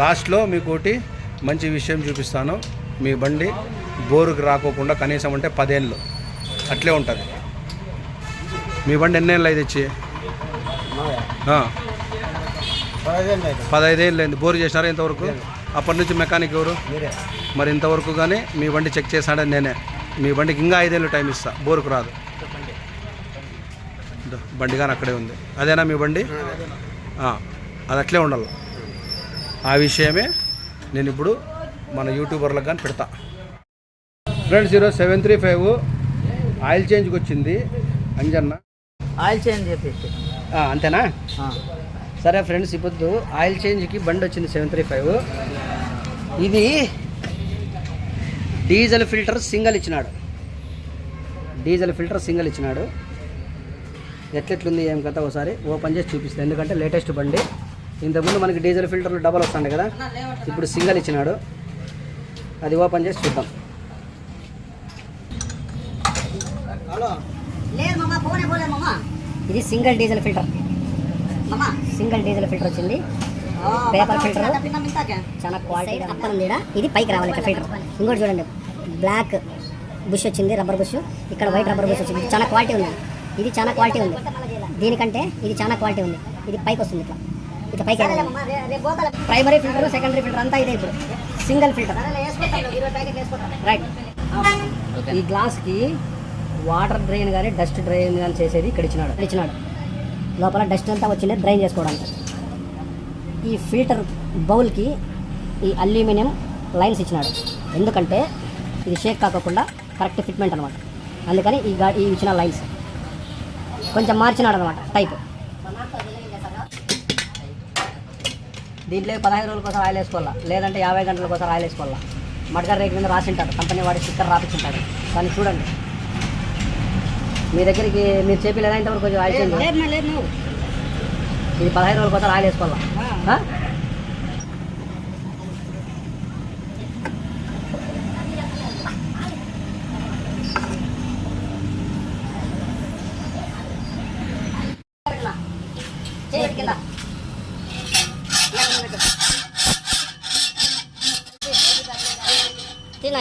లాస్ట్లో మీకు ఒకటి మంచి విషయం చూపిస్తాను. మీ బండి బోరుకు రాకోకుండా కనీసం అంటే పదేళ్ళు అట్లే ఉంటుంది. మీ బండి ఎన్నేళ్ళు అయితే ఇచ్చి? పదహైదేళ్ళు అయింది బోరు చేసినారా ఇంతవరకు? అప్పటి నుంచి మెకానిక్ ఎవరు? మీరే. ఇంతవరకు కానీ మీ బండి చెక్ చేశాడని నేనే. మీ బండికి ఇంకా ఐదేళ్ళు టైం ఇస్తా. బోరుకు రాదు. బండి కానీ అక్కడే ఉంది. అదేనా మీ బండి? అది అట్లే ఉండాలి. ఆ విషయమే నేను ఇప్పుడు మన యూట్యూబర్లకు కానీ పెడతా. ఫ్రెండ్స్ ఈరోజు సెవెన్ త్రీ ఫైవ్ ఆయిల్ చేంజ్కి వచ్చింది. అంజన్న? ఆయిల్ చేంజ్ చెప్పేసి అంతేనా? సరే ఫ్రెండ్స్ ఇప్పుడు ఆయిల్ చేంజ్కి బండి వచ్చింది సెవెన్ త్రీ ఫైవ్ ఇది డీజిల్ ఫిల్టర్ సింగల్ ఇచ్చినాడు. డీజిల్ ఫిల్టర్ సింగల్ ఇచ్చినాడు. ఎట్లెట్లుంది ఏం కథ? ఒకసారి ఓపెన్ చేసి చూపిస్తాను ఎందుకంటే లేటెస్ట్ బండి. ఇంతకుముందు మనకి డీజిల్ ఫిల్టర్లు డబల్ వస్తాయి కదా? ఇప్పుడు సింగల్ ఇచ్చినాడు. అది ఓపెన్ చేసి చూద్దాం. ఇది single diesel filter. Single diesel filter వచ్చింది. Paper filter. చాలా క్వాలిటీ ఉంది. ఇది పైకి రావాలి ఇక్కడ ఫిల్టర్. ఇంకోటి చూడండి. బ్లాక్ బుష్ వచ్చింది రబ్బర్ బుష్. ఇక్కడ వైట్ రబ్బర్ బుష్ వచ్చింది. చాలా క్వాలిటీ ఉంది. ఇది చాలా క్వాలిటీ ఉంది. దీనికంటే ఇది చాలా క్వాలిటీ ఉంది. ఇది పైకి వస్తుంది ఇట్లా. ఇట్లా పైకి ప్రైమరీ ఫిల్టర్ సెకండరీ ఫిల్టర్ అంతా ఇదే ఇప్పుడు. సింగిల్ ఫిల్టర్ రైట్ ఈ గ్లాస్కి వాటర్ డ్రైన్ కానీ డస్ట్ డ్రైన్ కానీ చేసేది ఇక్కడ ఇచ్చినాడు. లోపల డస్ట్ అంతా వచ్చింది డ్రైన్ చేసుకోవడానికి. ఈ ఫిల్టర్ బౌల్కి ఈ అల్యూమినియం లైన్స్ ఇచ్చినాడు. ఎందుకంటే ఇది షేక్ కాకుండా కరెక్ట్ ఫిట్మెంట్ అనమాట అందుకని ఈ ఈ ఇచ్చిన లైన్స్ కొంచెం మార్చినాడు అనమాట టైప్ దీంట్లో పదహైదు రోజుల కోసం ఆయిల్ వేసుకోవాలా? లేదంటే యాభై గంటల కోసం ఆయిల్ వేసుకోవాలా? మడకర్ రేట్ మీద రాసింటాడు. కంపెనీ వాడి స్టిక్కర్ రాపించుంటాడు కానీ చూడండి. మీ దగ్గరికి మీరు చెప్పలేదా ఇంతవరకు కొంచెం ఆయిల్ చేంజ్ ఇది పదహైదు రోజుల కోసం ఆయిల్ వేసుకోవాలా?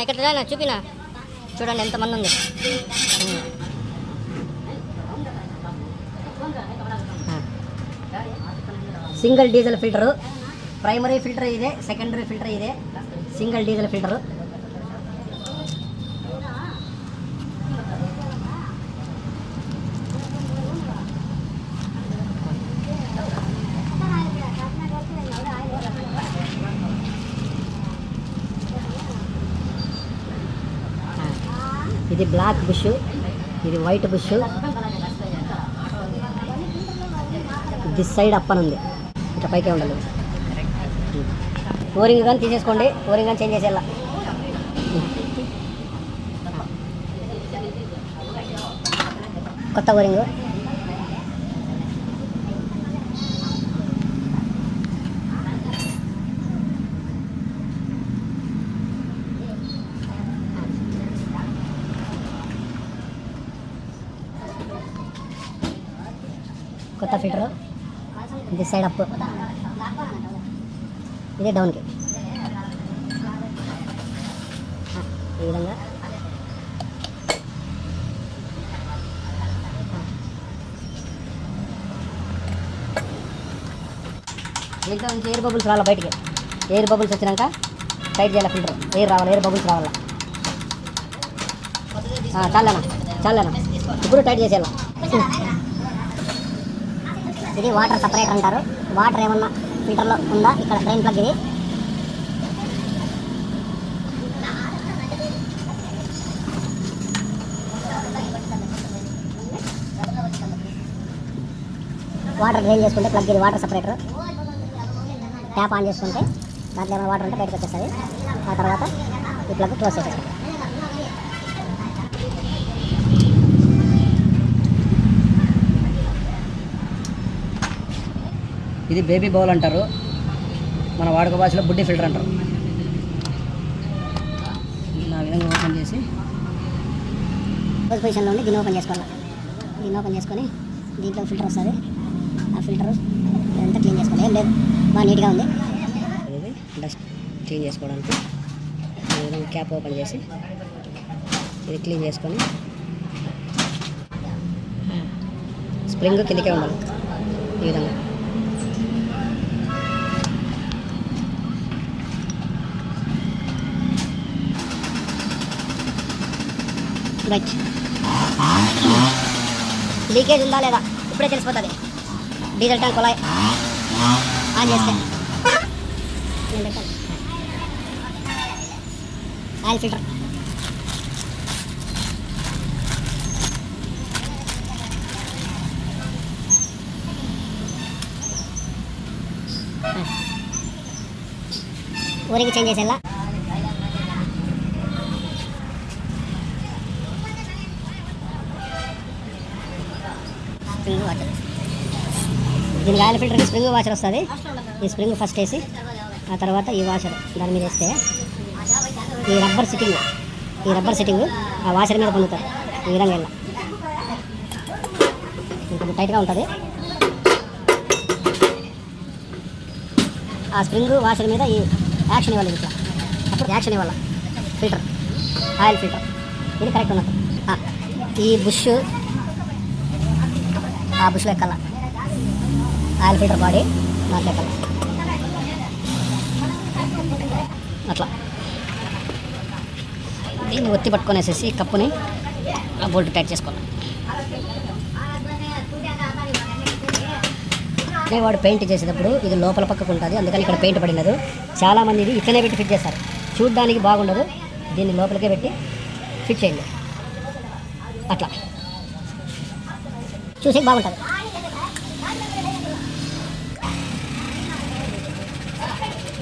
ఆ? చూపినా? చూడండి ఎంతమంది ఉంది. Single diesel filter. Primary filter ఇదే సెకండరీ ఫిల్టర్ ఇదే సింగిల్ డీజిల్ ఫిల్టరు. ఇది బ్లాక్ బుష్ ఇది వైట్ బుష్. దిస్ సైడ్ అప్పన్ ఉంది. ఇట్లా పైకే ఉండదు. ఓరింగ్ కానీ తీసేసుకోండి. ఓరింగ్ కానీ చేంజ్ చేసేలా కొత్త ఓరింగ్. కొత్త ఫిల్టర్. ఇది సైడ్ అప్ ఇది డౌన్కి ఈ విధంగా. దీంట్లో నుంచి ఎయిర్ బబుల్స్ రావాలి బయటికి? ఎయిర్ బబుల్స్ వచ్చినాక టైట్ చేయాలి ఫిల్టర్ ఎయిర్ రావాలి? ఎయిర్ బబుల్స్ రావాలా? ఆ, చాలేనా చాలేనా ఇప్పుడు టైట్ చేసేయాలి? ఇది వాటర్ సపరేటర్ అంటారు. వాటర్ ఏమన్నా ఫిల్టర్లో ఉందా? ఇక్కడ డ్రైన్ ప్లగ్ ఇది. వాటర్ డ్రైన్ చేసుకుంటే ప్లగ్ ఇది వాటర్ సపరేటర్. ట్యాప్ ఆన్ చేసుకుంటే దాంట్లో ఏమైనా వాటర్ ఉంటే బయటకు వచ్చేస్తుంది. ఆ తర్వాత ఈ ప్లగ్ క్లోజ్ చేసేస్తాం ఇది బేబీ బౌల్ అంటారు. మన వాడుక భాషలో బుడ్డి ఫిల్టర్ అంటారు. నా విధంగా ఓపెన్ చేసి ఫస్ట్ పొజిషన్లో ఉండి దీన్ని ఓపెన్ చేసుకోవాలి. దీన్ని ఓపెన్ చేసుకొని దీంట్లో ఫిల్టర్ వస్తుంది. ఆ ఫిల్టర్ ఇదంతా క్లీన్ చేసుకోవాలి. ఏం లేదు. బాగా నీట్గా ఉంది. ఇది క్లీన్ చేసుకోవడానికి క్యాప్ ఓపెన్ చేసి ఇది క్లీన్ చేసుకొని స్ప్రింగ్ కిందకే ఉండాలి. ఈ విధంగా. రైట్ లీకేజ్ ఉందా లేదా? ఇప్పుడే తెలిసిపోతుంది. డీజిల్ ట్యాంక్ కొలాయి. ఆన్ చేస్తే. Oil filter hmm. ఊరికి చేంజ్ చేసేలా స్ప్రింగ్ వాటర్ దీనికి ఆయిల్ ఫిల్టర్కి స్ప్రింగ్ వాషర్ వస్తుంది. ఈ స్ప్రింగ్ ఫస్ట్ వేసి ఆ తర్వాత ఈ వాషర్ దాని మీద వేస్తే ఈ రబ్బర్ సిట్టింగ్ ఈ రబ్బర్ సిట్టింగ్ ఆ వాషర్ మీద పొందుతారు. ఈ విధంగా వెళ్ళా కొంచెం టైట్గా ఉంటుంది. ఆ స్ప్రింగ్ వాషర్ మీద ఈ యాక్షన్ ఇవ్వాలి ఇట్లా అప్పుడు యాక్షన్ ఇవ్వాలి? Filter oil filter. ఇది కరెక్ట్ ఉన్నట్టు ఈ బుష్ ఆ బుష్లో ఎక్కాల ఆయిల్ ఫిల్టర్ బాడీ నాకు అట్లా. దీన్ని ఒత్తి పట్టుకొనేసేసి కప్పుని ఆ బోల్ట్ టైట్ చేసుకోవాలి. అదే వాడు పెయింట్ చేసేటప్పుడు ఇది లోపల పక్కకు ఉంటుంది అందుకని ఇక్కడ పెయింట్ పడినదు. చాలామంది ఇది ఇట్లనే పెట్టి ఫిట్ చేస్తారు. చూడ్డానికి బాగుండదు దీన్ని లోపలికే పెట్టి ఫిట్ చేయండి. అట్లా. చూసి బాగుంటుంది.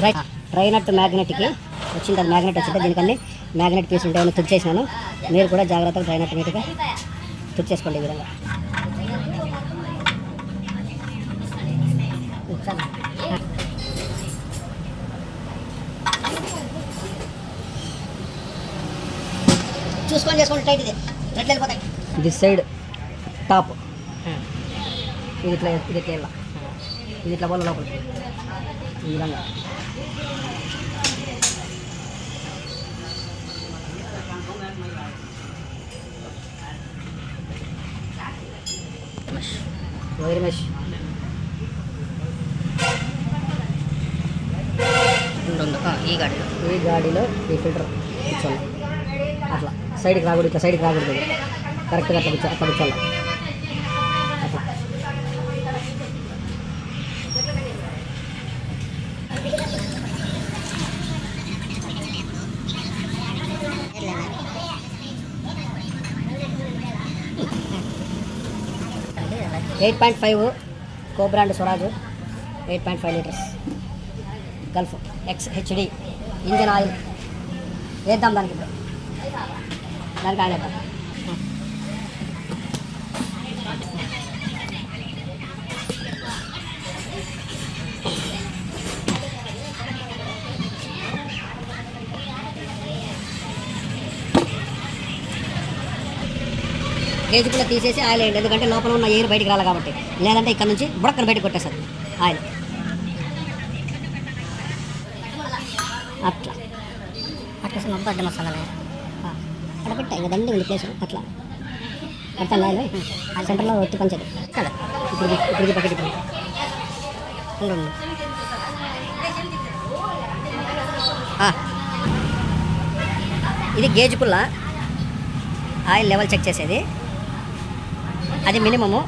రైట్ ట్రై నట్ మ్యాగ్నెట్కి వచ్చింది అది మ్యాగ్నెట్ వచ్చింది? దీనికన్నీ మ్యాగ్నెట్ పీస్ ఉంటాయని తుక్ చేసినాను మీరు కూడా జాగ్రత్తగా ట్రై నట్ నీట్గా తుక్ చేసుకోండి ఈ విధంగా. చూసుకొని చేసుకోండి టైట్ ఇది. రెట్లు వెళ్ళిపోతాయి దిస్ సైడ్ టాప్ ఇది ఇట్లా ఇది ఇట్లా ఇది ఇట్లా పోల లోపలికి. ఈ విధంగా. వైర్ మెష్ ఈ గాడిలో. ఈ గాడిలో ఈ ఫిల్టర్ కూర్చోాలి అట్లా. సైడ్కి రాకూడదు ఇట్లా సైడ్కి రాకూడదు. కరెక్ట్గా అట్లా కూర్చో అట్లా కూర్చోాలి అట్లా ఎయిట్ పాయింట్ ఫైవ్ కో brand Swaraj eight point five litres. Gulf X HD engine oil వేద్దాం దానికి. ఇప్పుడు దానికి ఆయిల్ వేద్దాం. గేజ్ కూడా తీసేసి ఆయిల్ వేయండి. ఎందుకంటే లోపల ఉన్న ఎయిర్ బయటికి రాలి కాబట్టి. లేదంటే ఇక్కడ నుంచి బుడక్కను బయటకు కొట్టేస్తుంది ఆయిల్. అట్లా. అట్లా మొత్తం అడ్డ మసాలా అక్కడ పెట్టా. ఇంకా దండి ఉంది ప్లేస్ అట్లా. అర్థం ఆయిల్. ఆ. సెంటర్లో ఒత్తి పంచదు. కదా ఇప్పుడు ఇది- ఇప్పుడు పక్కటి ఇప్పుడు ఇది గేజ్ పుల్ల. ఆయిల్ లెవెల్ చెక్ చేసేది. అది మినిమము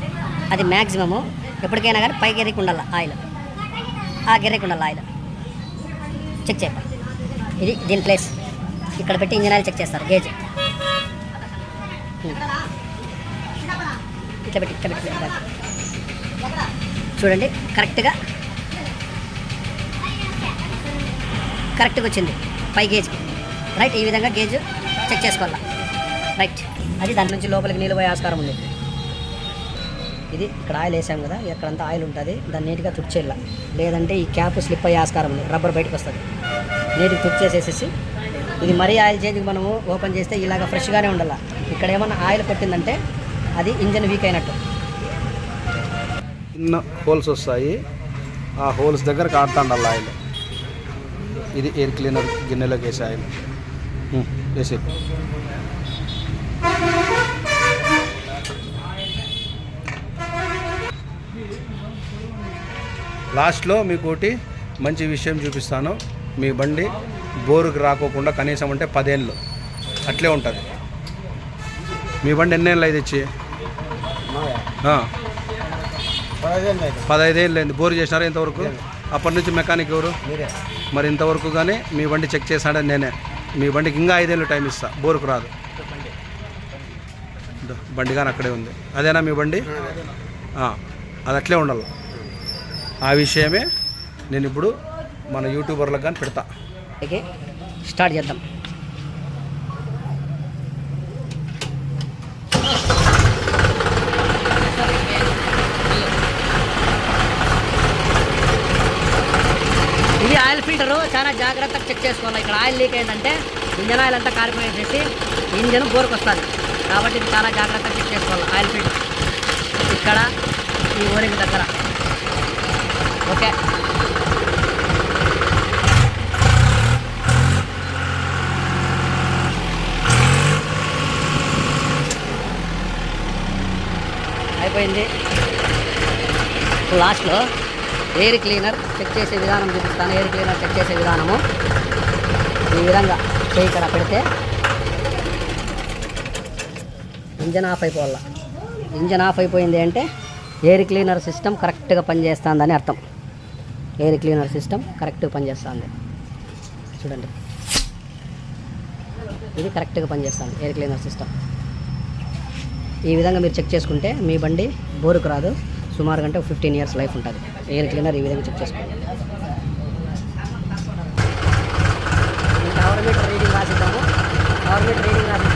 అది మ్యాక్సిమము ఎప్పటికైనా కానీ పై గిర్రెకి ఉండాలి ఆయిల్. ఆ గిర్రెకి ఉండాలి ఆయిల్. చెక్ చేయ ఇది దీని ప్లేస్. ఇక్కడ పెట్టి ఇంజన్ ఆయిల్ చెక్ చేస్తారు గేజ్. ఇట్లా పెట్టి ఇట్లా పెట్టి. చూడండి కరెక్ట్గా కరెక్ట్గా వచ్చింది పై గేజ్. రైట్ ఈ విధంగా గేజ్ చెక్ చేసుకోవాలా. రైట్. అది దాని నుంచి లోపలికి నీళ్ళు పోయే ఆస్కారం ఉంది. ఇది ఇక్కడ ఆయిల్ వేసాం కదా ఎక్కడంతా ఆయిల్ ఉంటుంది. దాన్ని నీట్గా తుడిచేయాల. లేదంటే ఈ క్యాప్ స్లిప్ అయ్యే ఆస్కారం ఉంది. రబ్బర్ బయటకు వస్తుంది. నీట్గా తుడిచేసేసేసి ఇది మరీ ఆయిల్ చేతికి మనము ఓపెన్ చేస్తే ఇలాగ ఫ్రెష్గానే ఉండాలి. ఇక్కడ ఏమన్నా ఆయిల్ కొట్టిందంటే అది ఇంజన్ వీక్ అయినట్టు. చిన్న హోల్స్ వస్తాయి. ఆ హోల్స్ దగ్గర కాడుతుండాలి ఆయిల్. ఇది ఎయిర్ క్లీనర్ గిన్నెలోకి వేసే ఆయిల్. ఉమ్, లాస్ట్లో మీకు ఒకటి మంచి విషయం చూపిస్తాను. మీ బండి బోరుకు రాకోకుండా కనీసం అంటే పదేళ్ళు. అట్లే ఉంటుంది. మీ బండి ఎన్నేళ్ళు అయితే ఇచ్చి? పదహైదేళ్ళు అయింది బోరు చేసినారా ఇంతవరకు? అప్పటి నుంచి మెకానిక్ ఎవరు? మీరే. ఇంతవరకు కానీ మీ బండి చెక్ చేశాడని నేనే. మీ బండికి ఇంకా ఐదేళ్ళు టైం ఇస్తా. బోరుకు రాదు. బండి కానీ అక్కడే ఉంది. అదేనా మీ బండి? అది అట్లే ఉండాలి. ఆ విషయమే నేను ఇప్పుడు మన యూట్యూబర్లకు కానీ పెడతా. ఓకే స్టార్ట్ చేద్దాం. ఇది ఆయిల్ ఫిల్టరు చాలా జాగ్రత్తగా చెక్ చేసుకోవాలి. ఇక్కడ ఆయిల్ లీక్ అయిందంటే ఇంజన్ ఆయిల్ అంతా కారిపోయేసేసి ఇంజన్ బోర్కి వస్తుంది కాబట్టి ఇది చాలా జాగ్రత్తగా చెక్ చేసుకోవాలి ఆయిల్ ఫిల్టర్. ఇక్కడ ఈ ఓరింగ్ దగ్గర. ఓకే. అయిపోయింది. లాస్ట్లో ఎయిర్ క్లీనర్ చెక్ చేసే విధానం చూపిస్తాను. ఎయిర్ క్లీనర్ చెక్ చేసే విధానము. ఈ విధంగా చేయి ఇక్కడ పెడితే ఇంజన్ ఆఫ్ అయిపోవాల. ఇంజన్ ఆఫ్ అయిపోయింది అంటే ఎయిర్ క్లీనర్ సిస్టమ్ కరెక్ట్గా పనిచేస్తుందని అర్థం. ఎయిర్ క్లీనర్ సిస్టమ్ కరెక్ట్గా పనిచేస్తుంది. చూడండి. ఇది కరెక్ట్గా పనిచేస్తుంది ఎయిర్ క్లీనర్ సిస్టమ్. ఈ విధంగా మీరు చెక్ చేసుకుంటే మీ బండి బోరుకు రాదు. సుమారు గంటే ఫిఫ్టీన్ ఇయర్స్ లైఫ్ ఉంటుంది. ఎయిర్ క్లీనర్ ఈ విధంగా చెక్ చేసుకోండి. పవర్ మీటర్ రీడింగ్ రాసిద్దాము. పవర్ మీటర్ రీడింగ్ రాసి